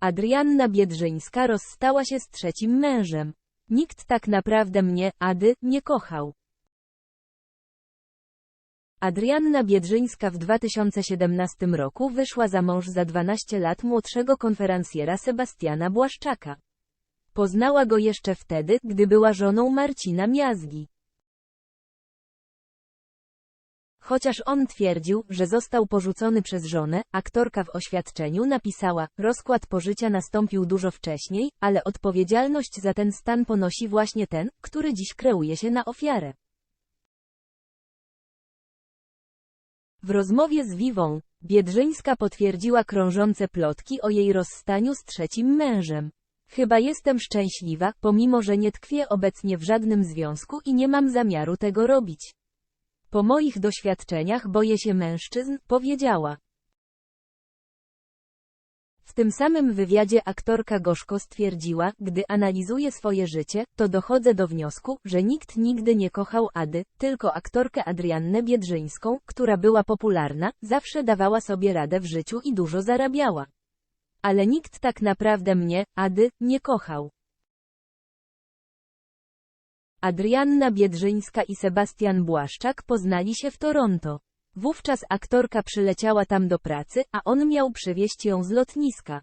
Adrianna Biedrzyńska rozstała się z trzecim mężem. Nikt tak naprawdę mnie, Ady, nie kochał. Adrianna Biedrzyńska w 2017 roku wyszła za mąż za 12 lat młodszego konferencjera Sebastiana Błaszczaka. Poznała go jeszcze wtedy, gdy była żoną Marcina Miazgi. Chociaż on twierdził, że został porzucony przez żonę, aktorka w oświadczeniu napisała, rozkład pożycia nastąpił dużo wcześniej, ale odpowiedzialność za ten stan ponosi właśnie ten, który dziś kreuje się na ofiarę. W rozmowie z Wiwą, Biedrzyńska potwierdziła krążące plotki o jej rozstaniu z trzecim mężem. Chyba jestem szczęśliwa, pomimo że nie tkwię obecnie w żadnym związku i nie mam zamiaru tego robić. Po moich doświadczeniach boję się mężczyzn, powiedziała. W tym samym wywiadzie aktorka gorzko stwierdziła, gdy analizuje swoje życie, to dochodzę do wniosku, że nikt nigdy nie kochał Ady, tylko aktorkę Adriannę Biedrzyńską, która była popularna, zawsze dawała sobie radę w życiu i dużo zarabiała. Ale nikt tak naprawdę mnie, Ady, nie kochał. Adrianna Biedrzyńska i Sebastian Błaszczak poznali się w Toronto. Wówczas aktorka przyleciała tam do pracy, a on miał przywieźć ją z lotniska.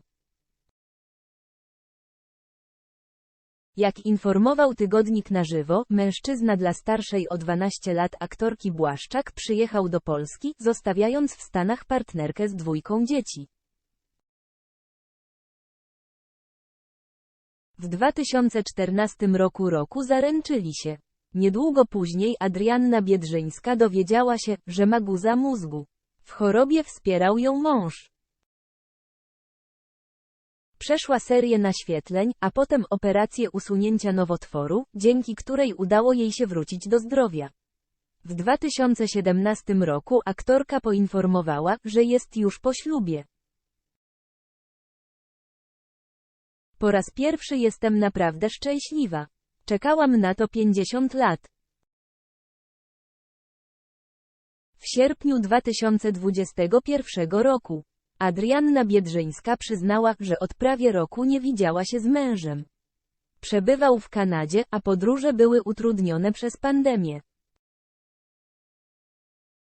Jak informował tygodnik na żywo, mężczyzna dla starszej o 12 lat aktorki Błaszczak przyjechał do Polski, zostawiając w Stanach partnerkę z dwójką dzieci. W 2014 roku roku zaręczyli się. Niedługo później Adrianna Biedrzyńska dowiedziała się, że ma guza mózgu. W chorobie wspierał ją mąż. Przeszła serię naświetleń, a potem operację usunięcia nowotworu, dzięki której udało jej się wrócić do zdrowia. W 2017 roku aktorka poinformowała, że jest już po ślubie. Po raz pierwszy jestem naprawdę szczęśliwa. Czekałam na to 50 lat. W sierpniu 2021 roku Adrianna Biedrzyńska przyznała, że od prawie roku nie widziała się z mężem. Przebywał w Kanadzie, a podróże były utrudnione przez pandemię.